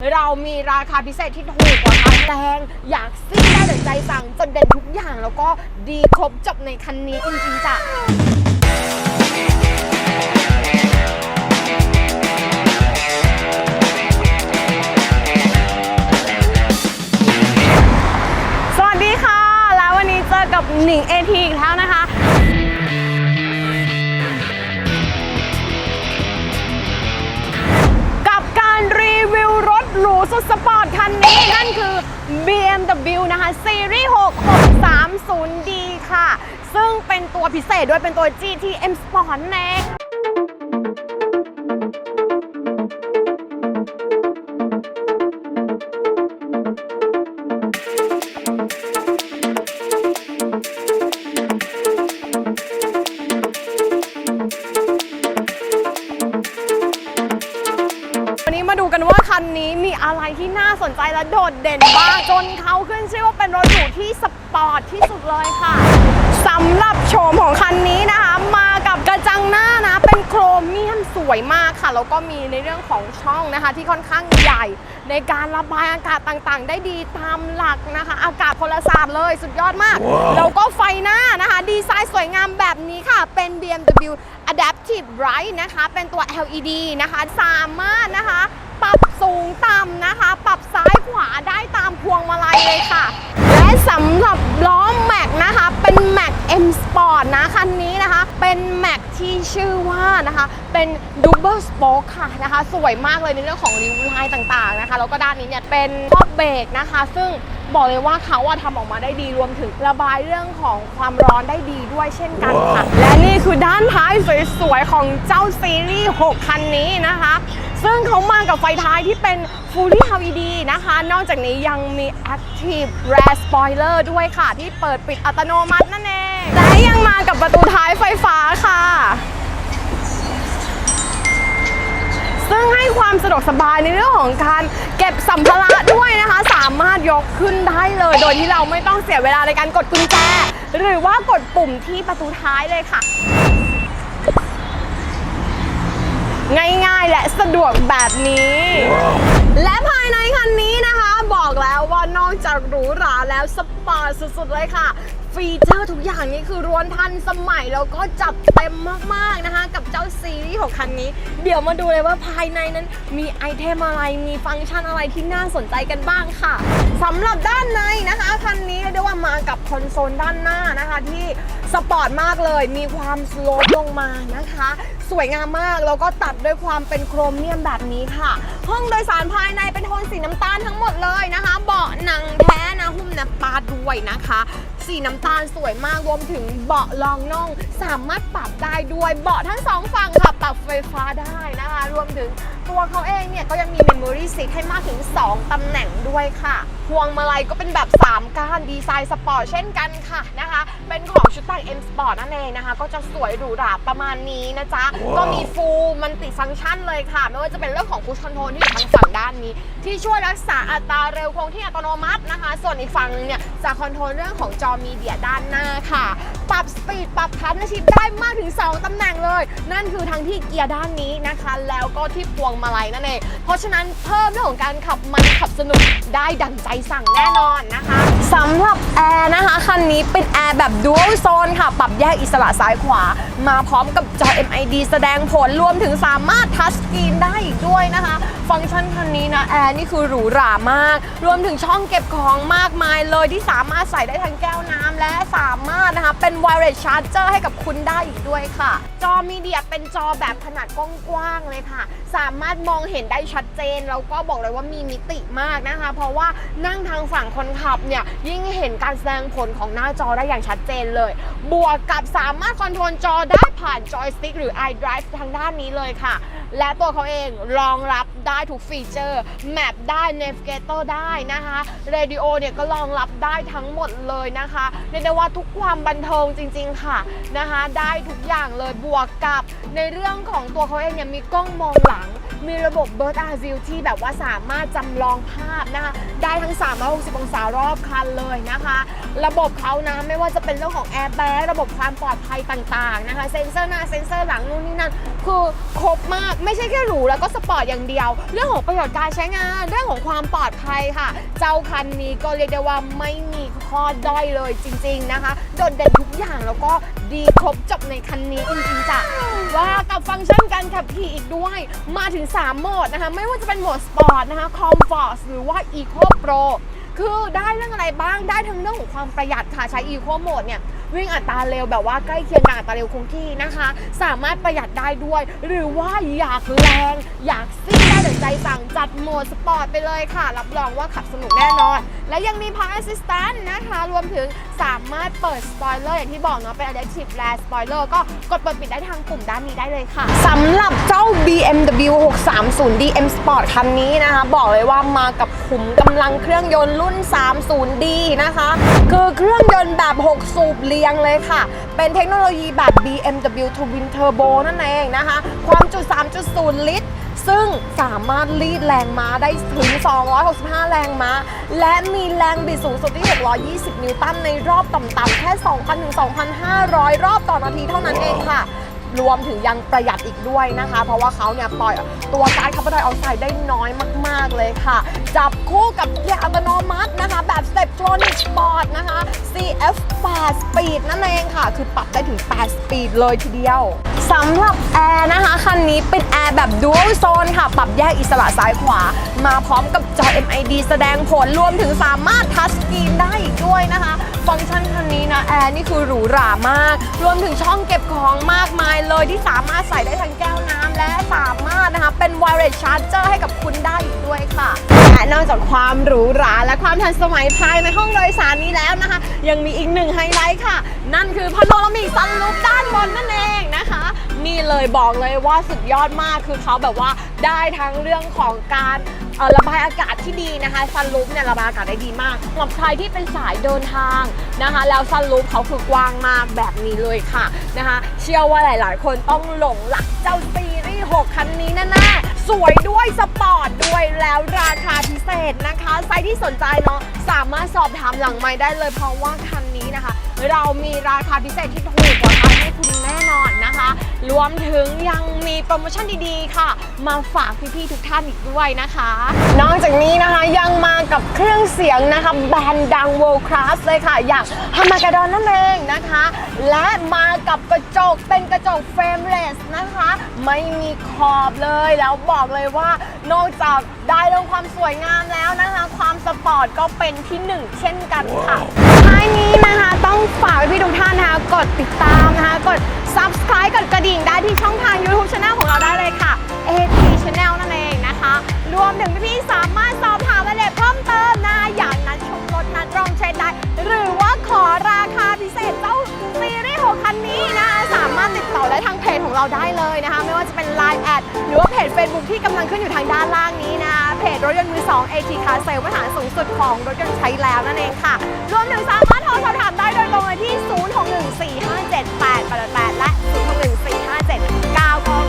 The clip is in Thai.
เรามีราคาพิเศษที่ถูกกว่าคันแรงอยากซิ่งได้ดั่งใจสั่งจนเด่นทุกอย่างแล้วก็ดีครบจบในคันนี้จริงๆจ้ะสวัสดีค่ะ แล้ววันนี้เจอกับหนิงเอทีอีกแล้วนะคะ สุดสปอร์ตคันนี้นั่นคือ BMW นะคะซีรีส์ 6630D ค่ะ ซึ่งเป็นตัวพิเศษด้วยเป็นตัว GTM Sport นั่นเอง ที่น่าสนใจและโดดเด่นบ้าง จนเขาขึ้นชื่อว่าเป็นรถหรูที่สปอร์ตที่สุดเลยค่ะสำหรับโฉมของคันนี้นะคะ มากับกระจังหน้านะ เป็นโครเมียมสวยมากค่ะ แล้วก็มีในเรื่องของช่องนะคะ ที่ค่อนข้างใหญ่ ในการระบายอากาศต่างๆ ได้ดีตามหลักนะคะ อากาศพลศาสตร์เลยสุดยอดมาก แล้วก็ไฟหน้านะคะ ดีไซน์สวยงามแบบนี้ค่ะ เป็น BMW Adaptive Bright นะคะ เป็นตัว LED นะคะ สามารถนะคะ ปรับสูงต่ำนะคะ ปรับซ้ายขวาได้ตามพวงมาลัยเลยค่ะ และสำหรับล้อแม็กนะคะ เป็นแม็ก M Sport นะคันนี้นะคะ เป็นแม็กที่ชื่อว่านะคะ เป็น Double Spoke ค่ะนะคะ สวยมากเลยในเรื่องของริ้วลายต่างๆนะคะ แล้วก็ด้านนี้เนี่ยเป็นครอบเบรกนะคะ ซึ่งบอกเลยว่าเขาอะทำออกมาได้ดีรวมถึงระบายเรื่องของความร้อนได้ดีด้วยเช่นกันค่ะ และนี่คือด้านท้ายสวยๆของเจ้าซีรีส์ 6 คันนี้นะคะ ซึ่งเขามากับไฟท้ายที่เป็น Fully LED นะคะ นอกจากนี้ยังมี Active Rear Spoiler ด้วยค่ะ ที่เปิดปิดอัตโนมัตินั่นเอง และยังมากับประตูท้ายไฟฟ้าค่ะ ซึ่งให้ความสะดวกสบายในเรื่องของการเก็บสัมภาระด้วยนะคะ สามารถยกขึ้นได้เลย โดยที่เราไม่ต้องเสียเวลาในการกดกุญแจ หรือว่ากดปุ่มที่ประตูท้ายเลยค่ะะสะดวกแบบนี้ และภายในคันนี้นะคะ บอกแล้วว่านอกจากหรูหราแล้วสปอร์ตสุดๆเลยค่ะ ฟีเจอร์ทุกอย่างนี่คือรวนทันสมัยแล้วก็จัดเต็มมากๆนะคะ กับเจ้าซีรีส์ของคันนี้ เดี๋ยวมาดูเลยว่าภายในนั้นมีไอเทมอะไรมีฟังก์ชันอะไรที่น่าสนใจกันบ้างค่ะสำหรับด้านในนะคะคันนี้เรียกได้ว่ามากับคอนโซลด้านหน้านะคะที่สปอร์ตมากเลย มีความสโลปลงมานะคะ สวยงามมาก แล้วก็ตัดด้วยความเป็นโครเมียมแบบนี้ค่ะ ห้องโดยสารภายในเป็นโทนสีน้ำตาลทั้งหมดเลยนะคะ เบาะหนังแท้นะหุ้มนับปาดด้วยนะคะ สีน้ำตาลสวยมากรวมถึงเบาะรองน่อง สามารถปรับได้ด้วยเบาะทั้งสองฝั่งค่ะปรับไฟฟ้าได้นะคะ รวมถึงตัวเขาเองเนี่ยก็ยังมี Memory Seat ให้มากถึง 2ตำแหน่งด้วยค่ะพวงมาลัยก็เป็นแบบ 3ก้านดีไซน์สปอร์ตเช่นกันค่ะนะคะ เป็นของชุดแต่ง M Sport นั่นเองนะคะ ก็จะสวยหรูหราประมาณนี้นะจ๊ะ ก็มีฟูลมันติฟังก์ชันเลยค่ะ ไม่ว่าจะเป็นเรื่องของ Cruise Control ที่อยู่ทางฝั่งด้านนี้ ที่ช่วยรักษาอัตราเร็วคงที่อัตโนมัตินะคะ ส่วนอีกฝั่งนึงเนี่ยจะคอนโทรลเรื่องของจอมีเดียด้านหน้าค่ะ ปรับสปีดปรับทัชชิปได้มากถึง 2ตำแหน่งเลย นั่นคือทั้งที่เกียร์ด้านนี้นะคะ แล้วก็ที่พวงมาลัยนั่นเอง เพราะฉะนั้นเพิ่มเรื่องของการขับมันขับสนุกได้ดั่งใจสั่งแน่นอนนะคะสำหรับแอร์นะคะ คันนี้เป็นแอร์แบบ Dual Zone ค่ะ ปรับแยกอิสระซ้ายขวา มาพร้อมกับจอ MID แสดงผลรวมถึงสามารถทัชสกรีนได้อีกด้วยนะคะ ฟังก์ชันคันนี้นะแอร์นี่คือหรูหรามาก รวมถึงช่องเก็บของมากมายเลยที่สามารถใส่ได้ทั้งแก้วน้ำและสามารถนะคะเป็น wireless charger ให้กับคุณได้อีกด้วยค่ะ จอมีเดียเป็นจอแบบขนาดกว้างๆเลยค่ะ สามารถมองเห็นได้ชัดเจน แล้วก็บอกเลยว่ามีมิติมากนะคะ เพราะว่านั่งทางฝั่งคนขับเนี่ย ยิ่งเห็นการแสดงผลของหน้าจอได้อย่างชัดเจนเลย บวกกับสามารถคอนโทรลจอได้ผ่านจอยสติ๊กหรือ iDrive ทางด้านนี้เลยค่ะ และตัวเขาเองรองรับได้ทุกฟีเจอร์ แมปได้ Navigator ได้นะคะเรดิโอเนี่ยก็รองรับได้ทั้งหมดเลยนะคะเรียกได้ว่าทุกความบันเทิงจริง ๆ ค่ะนะคะ ได้ทุกอย่างเลยบวกกับในเรื่องของตัวเขาเองเนี่ยมีกล้องมองหลัง มีระบบ Bird Eye View ที่แบบว่าสามารถจำลองภาพนะคะ ได้ทั้ง 360 องศารอบคันเลยนะคะ ระบบเขานะไม่ว่าจะเป็นเรื่องของแอร์แบ็ระบบความปลอดภัยต่างๆนะคะ เซ็นเซอร์หน้า เซ็นเซอร์หลังนู่นนี่นั่น คือครบมากไม่ใช่แค่หรูแล้วก็สปอร์ตอย่างเดียว เรื่องของประโยชน์การใช้งาน เรื่องของความปลอดภัยค่ะ เจ้าคันนี้ก็เรียกได้ว่าไม่มีข้อด้อยเลยจริง ๆนะคะ โดดเด่นทุกอย่างแล้วก็ ดีครบจบในคันนี้จริงๆจ้ะว่ากับฟังก์ชันการขับขี่อีกด้วย มาถึง 3 โหมดนะคะ ไม่ว่าจะเป็นโหมดสปอร์ตนะคะคอมฟอร์ตหรือว่า Eco Pro คือได้เรื่องอะไรบ้างได้ทั้งเรื่องของความประหยัดค่ะ ใช้ Eco Mode เนี่ยวิ่งอัตราเร็วแบบว่าใกล้เคียงกับอัตราเร็วคงที่นะคะ สามารถประหยัดได้ด้วย หรือว่าอยากแรง อยากซิ่งได้ดั่งใจสั่งจัดโหมดสปอร์ตไปเลยค่ะ รับรองว่าขับสนุกแน่นอน และยังมี Park Assistant นะคะ รวมถึง สามารถเปิดสปอยเลอร์อย่างที่บอกเนาะเป็น Adaptive Rear Spoiler ก็กดเปิดปิดได้ทางปุ่มด้านนี้ได้เลยค่ะ สำหรับเจ้า BMW 630 DM Sport คันนี้นะคะ บอกเลยว่ามากับขุมกำลังเครื่องยนต์รุ่น 30D นะคะ คือเครื่องยนต์แบบ 6 สูบเรียงเลยค่ะ เป็นเทคโนโลยีแบบ BMW Twin Turbo นั่นเองนะคะ ความจุ 3.0 ลิตร ซึ่งสามารถรีดแรงม้าได้ถึง 265 แรงม้า และมีแรงบิดสูงสุดที่ 620 นิวตันในรอบต่ำๆแค่ 2,000 ถึง 2,500 รอบต่อนาทีเท่านั้นเองค่ะ รวมถึงยังประหยัดอีกด้วยนะคะ เพราะว่าเขาเนี่ยปล่อยตัวก๊าซคาร์บอนไดออกไซด์ได้น้อยมาก ๆ เลยค่ะ จับคู่กับเกียร์อัตโนมัตินะคะ แบบ Steptronic Sport นะคะ CF 8 Speed นั่นเองค่ะ คือปรับได้ถึง 8 Speed เลยทีเดียว สำหรับแอร์นะคะ คันนี้เป็นแอร์แบบ Dual Zone ค่ะ ปรับแยกอิสระซ้ายขวา มาพร้อมกับจอ MID แสดงผลรวมถึงสามารถทัชสกรีนได้อีกด้วยนะคะ ฟังก์ชันคันนี้นะแอร์นี่คือหรูหรามาก รวมถึงช่องเก็บของมากมายเลยที่สามารถใส่ได้ทั้งแก้วน้ำและสามารถนะคะ เป็น wireless charger ให้กับคุณได้อีกด้วยค่ะ และนอกจากความหรูหราและความทันสมัยภายในห้องโดยสารนี้แล้วนะคะ ยังมีอีกหนึ่งไฮไลท์ค่ะ นั่นคือพาโนรามิกซันรูฟด้านบนนั่นเองนะคะ นี่เลยบอกเลยว่าสุดยอดมากคือเขาแบบว่าได้ทั้งเรื่องของการระบายอากาศที่ดีนะคะซันรูฟเนี่ยระบายอากาศได้ดีมากสำหรับใครที่เป็นสายเดินทางนะคะ แล้วซันรูฟเขาคือกว้างมากแบบนี้เลยค่ะนะคะ เชื่อว่าหลาย ๆ คนต้องหลงหลักเจ้าซีรีส์6คันนี้แน่ๆ สวยด้วยสปอร์ตด้วยแล้วราคาพิเศษนะคะใครที่สนใจเนาะสามารถสอบถามหลังไม้ได้เลยเพราะว่าคันนี้นะคะ เรามีราคาพิเศษที่ถูกกว่าคันให้คุณแน่นอน นะคะ รวมถึงยังมีโปรโมชั่นดีๆ ค่ะ มาฝากพี่ๆทุกท่านอีกด้วยนะคะ นอกจากนี้นะคะยังมากับเครื่องเสียงนะคะแบรนด์ดัง world class เลยค่ะ อย่างฮามากาดอนนั่นเองนะคะ และมากับกระจกเป็นกระจกเฟรมเลสนะคะ ไม่มีขอบเลยแล้วบอกเลยว่านอกจากได้เรื่องความสวยงามแล้วนะคะ ความสปอร์ตก็เป็นที่หนึ่งเช่นกันค่ะท้ายนี้นะคะต้องฝากพี่ๆทุกท่านนะคะ กดติดตามนะคะ กด subscribe กดกระดิ่งได้ที่ช่องทาง YouTube Channel ของเราได้เลยค่ะ AT Channel นั่นเองนะคะ รวมถึงพี่ๆสามารถสอบถามรายละเอียดเพิ่มเติมนะอย่างนั้นชมรถนัดรองเทรนได้ หรือว่าขอราคาพิเศษเจ้าซีรีส์6คันนี้นะสามารถติดต่อได้ทางเพจของเราได้เลยนะคะ ไม่ว่าจะ Line แอดหรือว่าเพจ Facebook ที่กำลังขึ้นอยู่ทางด้านล่างนี้นะเพจรถยนต์มือสอง AT Car Sale มาตรฐานสูงสุดของรถยนต์ใช้แล้วนั่นเองค่ะ รวมถึงสามารถโทรสอบถามได้โดยตรงเลยที่ 0 6 1 4 5 7 8 8 8 และ 0 6 1 4 5 7 9 9